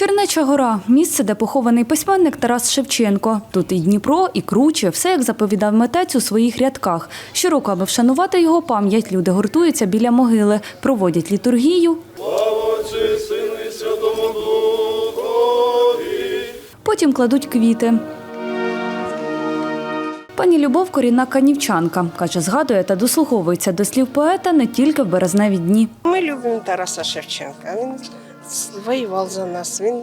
Чернеча гора місце, де похований письменник Тарас Шевченко. Тут і Дніпро, і круче, все як заповідав митець у своїх рядках. Щороку, аби вшанувати його пам'ять, люди гуртуються біля могили, проводять літургію. Потім кладуть квіти. Пані Любов корінна канівчанка. Каже, згадує та дослуховується до слів поета не тільки в березневі дні. Ми любимо Тараса Шевченка. Він воював за нас, він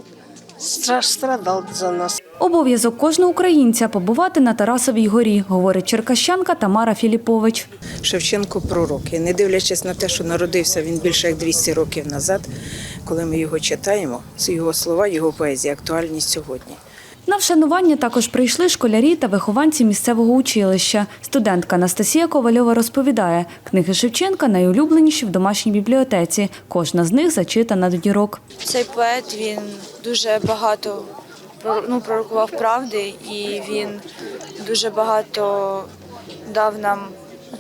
стра- страдав за нас. Обов'язок кожного українця побувати на Тарасовій горі, говорить черкащанка Тамара Філіпович. Шевченко пророк. І не дивлячись на те, що народився він більше як 200 років назад, коли ми його читаємо, це його слова, його поезія актуальні сьогодні. На вшанування також прийшли школярі та вихованці місцевого училища. Студентка Анастасія Ковальова розповідає, книги Шевченка найулюбленіші в домашній бібліотеці. Кожна з них зачитана до дірок. Цей поет він дуже багато ну, пророкував правди, і він дуже багато дав нам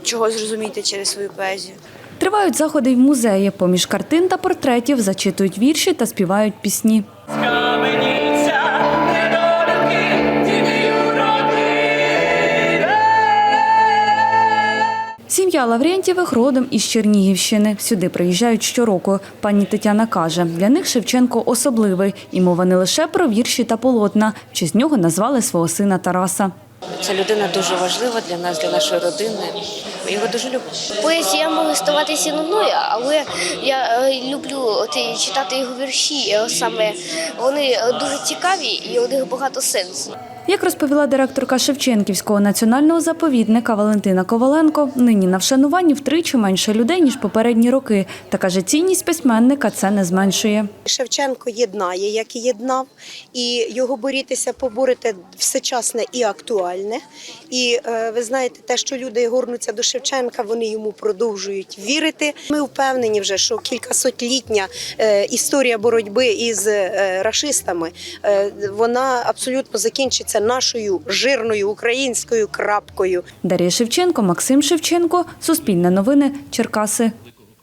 чого зрозуміти через свою поезію. Тривають заходи й в музеї. Поміж картин та портретів зачитують вірші та співають пісні. Сім'я Лаврентєвих родом із Чернігівщини. Сюди приїжджають щороку. Пані Тетяна каже, для них Шевченко особливий. І мова не лише про вірші та полотна. В честь нього назвали свого сина Тараса. Ця людина дуже важлива для нас, для нашої родини. Ми його дуже любимо. Поезія може ставатися нудною, але я е, люблю от, читати його вірші. е, Саме вони е, дуже цікаві і у них багато сенсу. Як розповіла директорка Шевченківського національного заповідника Валентина Коваленко, нині на вшануванні втричі менше людей, ніж попередні роки. Та каже, цінність письменника це не зменшує. Шевченко єднає, як і єднав, і його борітися, поборити всечасне і актуальне. І е, ви знаєте, те, що люди горнуться до Шевченка, вони йому продовжують вірити. Ми впевнені вже, що кількасотлітня е, історія боротьби із е, рашистами вона абсолютно закінчиться нашою жирною українською крапкою. Дар'я Шевченко, Максим Шевченко, Суспільне новини, Черкаси.